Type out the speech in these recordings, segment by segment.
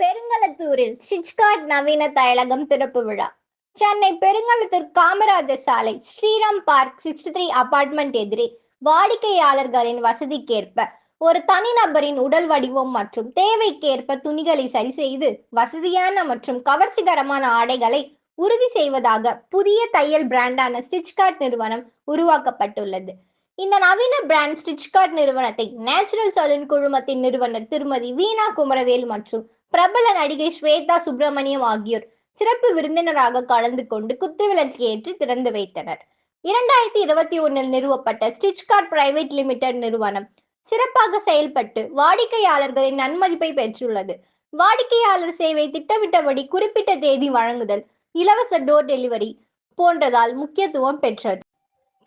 பெருங்கலத்தூரில் ஸ்டிச்கார்ட் நவீன தைலகம் திறப்பு விழா. சென்னை பெருங்களத்தூர் காமராஜர் சாலை Sriram park sixty three apartment எதிரே வாடிக்கையாளர்களின் வசதிக்கேற்ப ஒரு தனிநபரின் உடல் வடிவம் மற்றும் தேவைக்கேற்ப துணிகளை சரி செய்து வசதியான மற்றும் கவர்ச்சிகரமான ஆடைகளை உறுதி செய்வதாக புதிய தையல் பிராண்டான ஸ்டிச்கார்ட் நிறுவனம் உருவாக்கப்பட்டுள்ளது. இந்த நவீன பிராண்ட் ஸ்டிச்கார்ட் நிறுவனத்தை நேச்சுரல் சலூன் குழுமத்தின் நிறுவனர் திருமதி வீணா குமரவேல் மற்றும் பிரபல நடிகை ஸ்வேதா சுப்பிரமணியம் ஆகியோர் சிறப்பு விருந்தினராக கலந்து கொண்டு குத்துவிளக்கு ஏற்றி திறந்து வைத்தனர். இரண்டாயிரத்தி இருபத்தி ஒன்னில் நிறுவப்பட்ட ஸ்டிச்கார்ட் பிரைவேட் லிமிடெட் நிறுவனம் சிறப்பாக செயல்பட்டு வாடிக்கையாளர்களின் நன்மதிப்பை பெற்றுள்ளது. வாடிக்கையாளர் சேவை திட்டமிட்டபடி குறிப்பிட்ட தேதி வழங்குதல் இலவச டோர் டெலிவரி போன்றதால் முக்கியத்துவம் பெற்றது.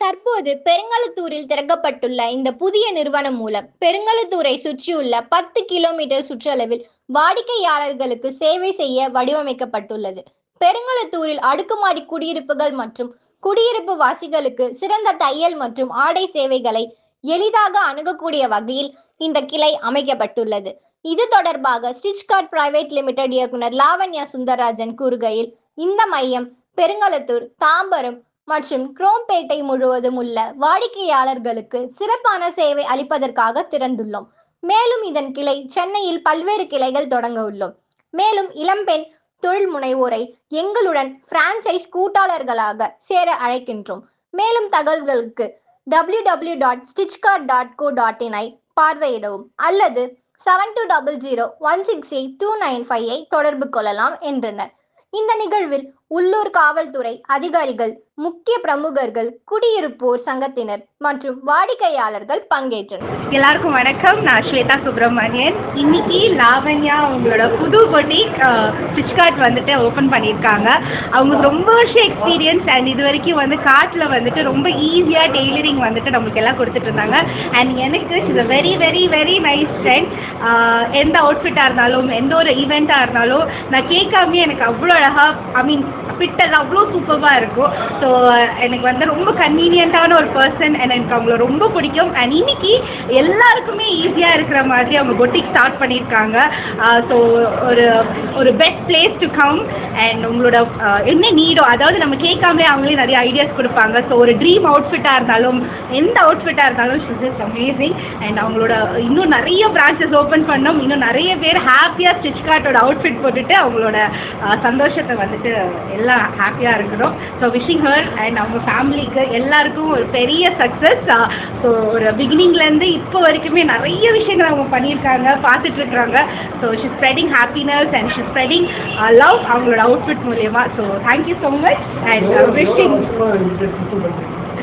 தற்போது பெருங்களத்தூரில் திறக்கப்பட்டுள்ள இந்த புதிய நிறுவனம் மூலம் பெருங்களத்தூரை சுற்றியுள்ள பத்து கிலோமீட்டர் சுற்றளவில் வாடிக்கையாளர்களுக்கு சேவை செய்ய வடிவமைக்கப்பட்டுள்ளது. பெருங்களத்தூரில் அடுக்குமாடி குடியிருப்புகள் மற்றும் குடியிருப்பு வாசிகளுக்கு சிறந்த தையல் மற்றும் ஆடை சேவைகளை எளிதாக அணுகக்கூடிய வகையில் இந்த கிளை அமைக்கப்பட்டுள்ளது. இது தொடர்பாக ஸ்டிச்கார்ட் பிரைவேட் லிமிடெட் இயக்குனர் லாவண்யா சுந்தரராஜன் கூறுகையில் இந்த மையம் பெருங்களத்தூர் தாம்பரம் மற்றும் குரோம்பேட்டை முழுவதும் உள்ள வாடிக்கையாளர்களுக்கு சிறப்பான சேவை அளிப்பதற்காக திறந்துள்ளோம் மேலும் இதன் கிளை சென்னையில் பல்வேறு கிளைகள் தொடங்க உள்ளோம். மேலும் இளம்பெண் தொழில் முனைவோரை எங்களுடன் பிரான்சைஸ் கூட்டாளர்களாக சேர அழைக்கின்றோம். மேலும் தகவல்களுக்கு W W dot Stitchcard dot co dot இனை பார்வையிடவும் அல்லது seven two double zero one six eight two nine ஃபைவை தொடர்பு கொள்ளலாம் என்றனர். இந்த நிகழ்வில் உள்ளூர் காவல்துறை அதிகாரிகள் முக்கிய பிரமுகர்கள் குடியிருப்போர் சங்கத்தினர் மற்றும் வாடிக்கையாளர்கள் பங்கேற்றனர். எல்லாருக்கும் வணக்கம். நான் ஸ்வேதா சுப்பிரமணியன். இன்னைக்கு லாவண்யா அவங்களோட புது பொட்டிக் ஸ்டிச்கார்ட் வந்துட்டு ஓப்பன் பண்ணியிருக்காங்க. அவங்க ரொம்ப வருஷம் எக்ஸ்பீரியன்ஸ் அண்ட் இது வரைக்கும் வந்து காட்டில் வந்துட்டு ரொம்ப ஈஸியாக டெய்லரிங் வந்துட்டு நம்மளுக்கு எல்லாம் கொடுத்துட்டு இருந்தாங்க. அண்ட் எனக்கு is a very very very nice friend எந்த அவுட்ஃபிட்டாக இருந்தாலும் எந்த ஒரு ஈவெண்ட்டாக இருந்தாலும் நான் கேட்காமயே எனக்கு அவ்வளோ அழகாக ஐ மீன் ஃபிட்டது அவ்வளோ சூப்பராக இருக்கும் ஸோ எனக்கு வந்து ரொம்ப கன்வீனியண்ட்டான ஒரு பர்சன் அண்ட் எனக்கு அவங்கள ரொம்ப பிடிக்கும். அண்ட் இன்னைக்கு எல்லாருக்குமே ஈஸியாக இருக்கிற மாதிரி அவங்க பொட்டிக் ஸ்டார்ட் பண்ணியிருக்காங்க. Uh, ஸோ ஒரு ஒரு best place to come and உங்களோட uh, என்ன நீடோ அதாவது நம்ம கேட்காமலே அவங்களே நிறைய ஐடியாஸ் கொடுப்பாங்க. ஸோ ஒரு ட்ரீம் அவுட்ஃபிட்டாக இருந்தாலும் எந்த அவுட்ஃபிட்டாக இருந்தாலும் ஷிஸ் இஸ் அமேசிங் அண்ட் அவங்களோட இன்னும் நிறைய பிரான்ச்சஸ் ஓப்பன் பண்ணோம். இன்னும் நிறைய பேர் ஹாப்பியாக ஸ்டிச் கார்ட்டோட அவுட்ஃபிட் போட்டுட்டு அவங்களோட uh, சந்தோஷத்தை வந்துட்டு எல்லாம் ஹாப்பியாக இருக்கிறோம் ஸோ விஷிங் ஹர் அண்ட் அவங்க ஃபேமிலிக்கு எல்லாருக்கும் ஒரு பெரிய சக்ஸஸ் ஸோ ஒரு பிகினிங்லேருந்து இப்போ வரைக்குமே நிறைய விஷயங்கள் அவங்க பண்ணியிருக்காங்க பார்த்துட்டு இருக்காங்க so she spreading happiness and she spreading love அவங்களோட அவுட்ஃபிட் மூலயமா. So thank you so much and wishing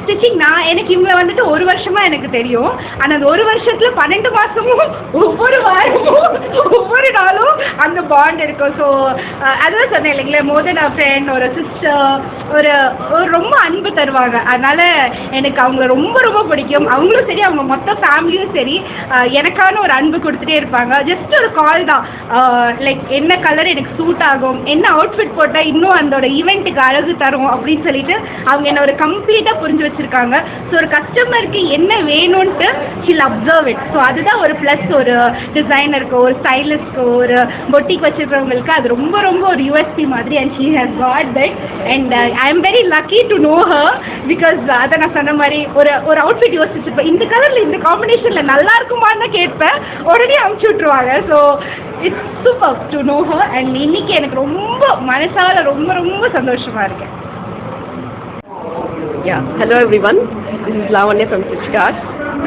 stitching நான் எனக்கு இவங்களை வந்துட்டு ஒரு வருஷமா எனக்கு தெரியும். ஆனால் அந்த ஒரு வருஷத்துல பன்னெண்டு மாசமும் ஒவ்வொரு வாரமும் ஒவ்வொரு நாளும் அந்த பாண்ட் இருக்கும். ஸோ அதான் சொன்னேன் இல்லைங்களே மோர் தென் ஃப்ரெண்ட் ஒரு சிஸ்டர் ஒரு ஒரு ரொம்ப அன்பு தருவாங்க. அதனால எனக்கு அவங்கள ரொம்ப ரொம்ப பிடிக்கும். அவங்களும் சரி அவங்க மொத்த ஃபேமிலியும் சரி எனக்கான ஒரு அன்பு கொடுத்துட்டே இருப்பாங்க. ஜஸ்ட் ஒரு கால் தான். லைக் என்ன கலர் எனக்கு சூட் ஆகும் என்ன அவுட்ஃபிட் போட்டால் இன்னும் அதோட ஈவெண்ட்டுக்கு அழகு தரும் அப்படின்னு சொல்லிட்டு அவங்க என்ன ஒரு கம்ப்ளீட்டாக புரிஞ்சு வச்சிருக்காங்க. ஸோ ஒரு கஸ்டமருக்கு என்ன வேணும்ன்ட்டு ஷில் அப்சர்வ் இட் ஸோ அதுதான் ஒரு ப்ளஸ் ஒரு டிசைனருக்கு ஒரு ஸ்டைலிஸ்ட்க்கு ஒரு பொட்டிக் வச்சிருக்கிறவங்களுக்கு அது ரொம்ப ரொம்ப ஒரு யூஎஸ்பி மாதிரி. And she has got that and I am very lucky to know her because அதை நான் சொன்ன மாதிரி ஒரு ஒரு அவுட்ஃபிட் யோசிச்சிருப்பேன். இந்த கலரில் இந்த காம்பினேஷனில் நல்லா இருக்குமான்னு கேட்பேன். உடனே அமுச்சு விட்ருவாங்க so it's super to know her and இன்னைக்கு எனக்கு ரொம்ப மனசால ரொம்ப ரொம்ப சந்தோஷமா இருக்கேன். Yeah, hello everyone. Is Lavanya from from Switchcard.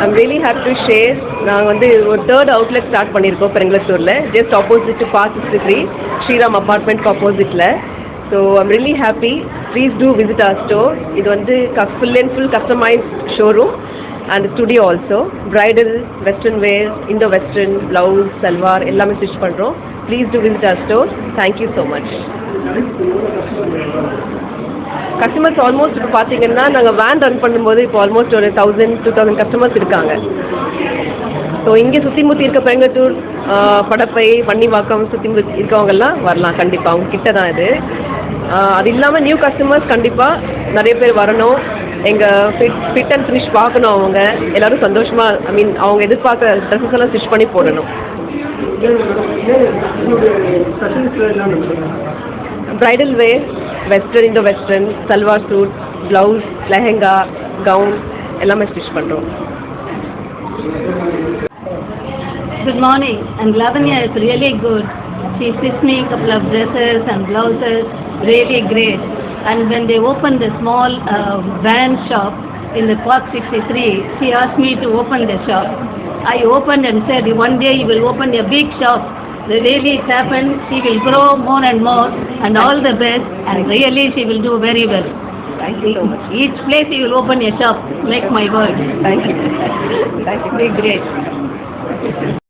I'm really happy to share நாங்கள் வந்து ஒரு தேர்ட் அவுட்லெட் ஸ்டார்ட் பண்ணியிருக்கோம் பெருங்களத்தூரில் just opposite to park sixty three Sriram apartment ஆப்போசிட்டில் so I'm really happy please do visit our store இது வந்து full and full customise showroom and studio also bridal western wear indo western blouse salwar எல்லாமே stitch பண்ணுறோம் please do visit our store thank you so much customers almost இப்போ பார்த்தீங்கன்னா நாங்கள் van run பண்ணும்போது இப்போ almost ஒரு தௌசண்ட் டூ தௌசண்ட் கஸ்டமர்ஸ் இருக்காங்க so இங்கே சுற்றி முற்றி இருக்க பெருங்கத்தூர் படப்பை பன்னிவாக்கம் சுற்றி முற்றி இருக்கவங்கெல்லாம் வரலாம் கண்டிப்பாக அவங்க கிட்ட தான் இது அது இல்லாமல் நியூ கஸ்டமர்ஸ் கண்டிப்பாக நிறைய பேர் வரணும் எங்கள் ஃபிட் ஃபிட் அண்ட் ஃபினிஷ் பார்க்கணும் அவங்க எல்லோரும் சந்தோஷமாக ஐ மீன் அவங்க எதிர்பார்க்குற ட்ரெஸ்ஸஸ் எல்லாம் ஸ்டிச் பண்ணி போடணும் bridal wear Western indo western salwar suit blouse lehenga gown எல்லாமே ஸ்டிச் பண்ணுறோம் Good morning, and Lavanya is really good. She stitched me a couple of dresses and blouses, really great. And when they opened the small uh, van shop in the Park 63, she asked me to open the shop. I opened and said, one day you will open a big shop. Really it happened, she will grow more and more, and all the best and really she will do very well. Thank you so much. Each place you will open a shop, Make my word. Thank you. Thank you. Be great.